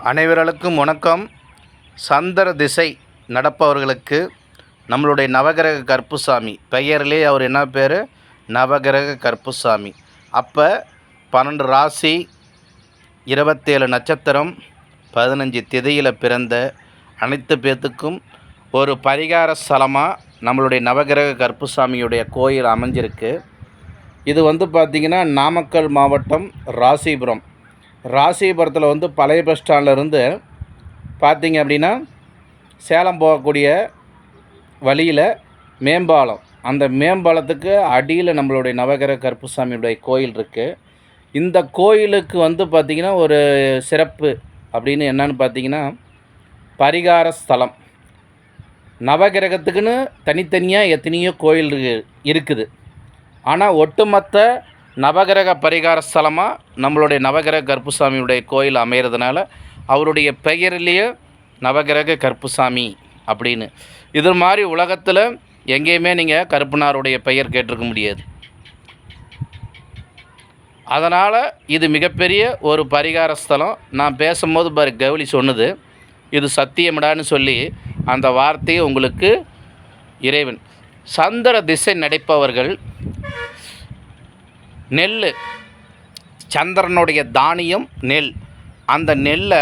அனைவர்களுக்கும் வணக்கம். சந்திர திசை நடப்பவர்களுக்கு நம்மளுடைய நவகிரக கற்புசாமி. பெயரிலே அவர் என்ன பேர்? நவகிரக கற்புசாமி. அப்போ பன்னெண்டு ராசி இருபத்தேழு நட்சத்திரம் பதினஞ்சு திதியில் பிறந்த அனைத்து பேர்த்துக்கும் ஒரு பரிகார ஸ்தலமாக நம்மளுடைய நவகிரக கற்புசாமியுடைய கோயில் அமைஞ்சிருக்கு. இது வந்து பார்த்திங்கன்னா நாமக்கல் மாவட்டம் ராசிபுரம். ராசிபுரத்தில் வந்து பழைய பஸ் ஸ்டாண்ட்ல இருந்து பார்த்தீங்க அப்படின்னா சேலம் போகக்கூடிய வழியில் மேம்பாலம். அந்த மேம்பாலத்துக்கு அடியில் நம்மளுடைய நவகிரக கருப்புசாமியுடைய கோயில் இருக்குது இந்த கோயிலுக்கு வந்து பார்த்திங்கன்னா ஒரு சிறப்பு அப்படின்னு என்னன்னு பார்த்தீங்கன்னா பரிகார ஸ்தலம். நவகிரகத்துக்குன்னு தனித்தனியாக எத்தனையோ கோயில் இருக்குது. ஆனால் ஒட்டுமொத்த நவகிரக பரிகார ஸ்தலமாக நம்மளுடைய நவகிரக கற்புசாமியுடைய கோயில் அமைகிறதுனால அவருடைய பெயரிலேயே நவகிரக கருப்புசாமி அப்படின்னு. இது மாதிரி உலகத்தில் எங்கேயுமே நீங்கள் கருப்பனாருடைய பெயர் கேட்டிருக்க முடியாது. அதனால் இது மிகப்பெரிய ஒரு பரிகார ஸ்தலம். நான் பேசும்போது பாரு கவுளி சொன்னது. இது சத்தியமிடான்னு சொல்லி அந்த வார்த்தையை உங்களுக்கு இறைவன் சந்திர திசை நடைப்பவர்கள் நெல் சந்திரனுடைய தானியம் நெல். அந்த நெல்லை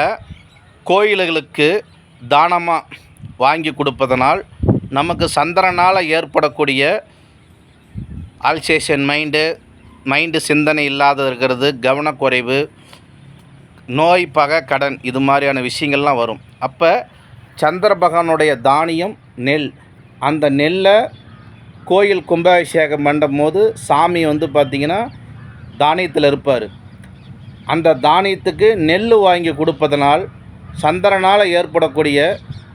கோயில்களுக்கு தானமாக வாங்கி கொடுப்பதனால் நமக்கு சந்திரனால் ஏற்படக்கூடிய ஆல்சேஷன் மைண்டு மைண்டு சிந்தனை இல்லாத இருக்கிறது கவனக்குறைவு நோய் பகை கடன் இது மாதிரியான விஷயங்கள்லாம் வரும். அப்போ சந்திர பகவானுடைய தானியம் நெல். அந்த நெல்லை கோயில் கும்பாபிஷேகம் பண்ணும் போது சாமி வந்து பார்த்திங்கன்னா தானியத்தில் இருப்பார். அந்த தானியத்துக்கு நெல் வாங்கி கொடுப்பதனால் சந்திரனால் ஏற்படக்கூடிய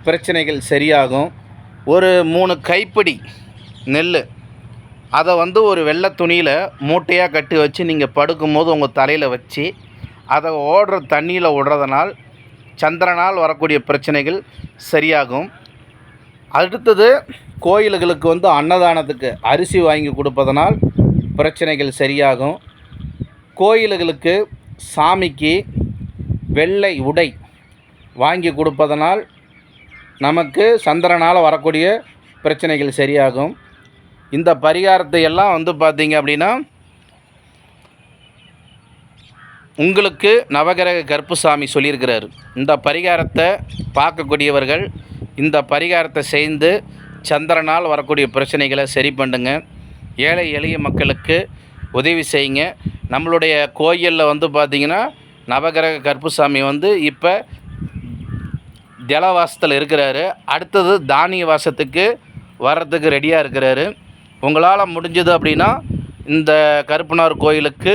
பிரச்சனைகள் சரியாகும். ஒரு மூணு கைப்பிடி நெல் அதை வந்து ஒரு வெள்ளை துணியில் மூட்டையாக கட்டி வச்சு நீங்கள் படுக்கும்போது உங்கள் தலையில் வச்சு அதை ஓடுற தண்ணியில் விடுறதுனால் சந்திரனால் வரக்கூடிய பிரச்சனைகள் சரியாகும். அடுத்தது கோயில்களுக்கு வந்து அன்னதானத்துக்கு அரிசி வாங்கி கொடுப்பதனால் பிரச்சனைகள் சரியாகும். கோயில்களுக்கு சாமிக்கு வெள்ளை உடை வாங்கி கொடுப்பதனால் நமக்கு சந்திரனால் வரக்கூடிய பிரச்சனைகள் சரியாகும். இந்த பரிகாரத்தை எல்லாம் வந்து பார்த்திங்க அப்படின்னா உங்களுக்கு நவகிரக கருப்புசாமி சொல்லியிருக்கிறாரு. இந்த பரிகாரத்தை பார்க்கக்கூடியவர்கள் இந்த பரிகாரத்தை செய்து சந்திரனால் வரக்கூடிய பிரச்சனைகளை சரி பண்ணுங்க. ஏழை எளிய மக்களுக்கு உதவி செய்யுங்க. நம்மளுடைய கோயிலில் வந்து பார்த்திங்கன்னா நவகிரக கருப்புசாமி வந்து இப்போ ஜலவாசத்தில் இருக்கிறாரு. அடுத்தது தானிய வாசத்துக்கு வர்றதுக்கு ரெடியாக இருக்கிறாரு. உங்களால் முடிஞ்சது அப்படின்னா இந்த கருப்பனார் கோயிலுக்கு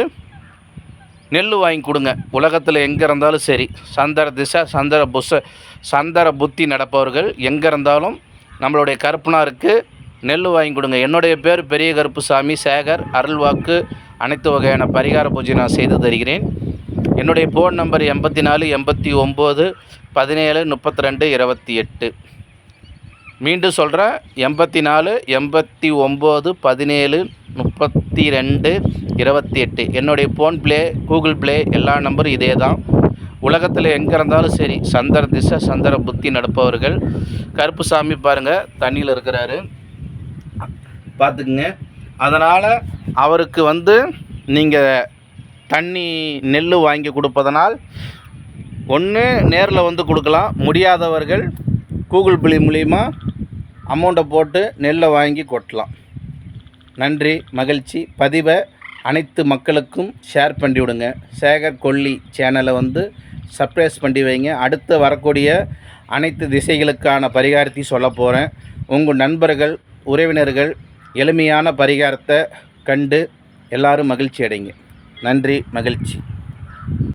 நெல் வாங்கி கொடுங்க. உலகத்தில் எங்கே இருந்தாலும் சரி. சந்திர திசை சந்திர புஷ சந்திர புத்தி நடப்பவர்கள் எங்கே இருந்தாலும் நம்மளுடைய கருப்பனாருக்கு நெல் வாங்கி கொடுங்க. என்னுடைய பேர் பெரிய கருப்புசாமி சேகர் அருள்வாக்கு அனைத்து வகையான பரிகார பூஜை நான் செய்து தருகிறேன். என்னுடைய ஃபோன் நம்பர் எண்பத்தி நாலு எண்பத்தி ஒம்பது பதினேழு முப்பத்தி ரெண்டு இருபத்தி எட்டு மீண்டும் சொல்கிறேன் எண்பத்தி நாலு எண்பத்தி ஒம்பது பதினேழு முப்பத்தி ரெண்டு இருபத்தி எட்டு என்னுடைய ஃபோன் ப்ளே கூகுள் ப்ளே எல்லா நம்பரும் இதே தான் உலகத்தில் எங்கே இருந்தாலும் சரி சந்திர திசை சந்திர புத்தி நடப்பவர்கள். கருப்புசாமி பாருங்கள் தண்ணியில் இருக்கிறாரு. பார்த்துக்குங்க. அதனால் அவருக்கு வந்து நீங்கள் தண்ணி நெல் வாங்கி கொடுப்பதனால் ஒன்று நேரில் வந்து கொடுக்கலாம். முடியாதவர்கள் கூகுள் பிளே மூலிமா அமௌண்ட்டை போட்டு நெல்லை வாங்கி கொட்டலாம். நன்றி மகிழ்ச்சி. பதிவை அனைத்து மக்களுக்கும் ஷேர் பண்ணி விடுங்க. சேகர் கொல்லி சேனலை வந்து சப்ரைஸ் பண்ணி வைங்க. அடுத்து வரக்கூடிய அனைத்து திசைகளுக்கான பரிகாரத்தையும் சொல்ல போகிறேன் உங்கள் நண்பர்கள் உறவினர்கள் எளிமையான பரிகாரத்தை கண்டு எல்லாரும் மகிழ்ச்சி அடைங்க நன்றி மகிழ்ச்சி.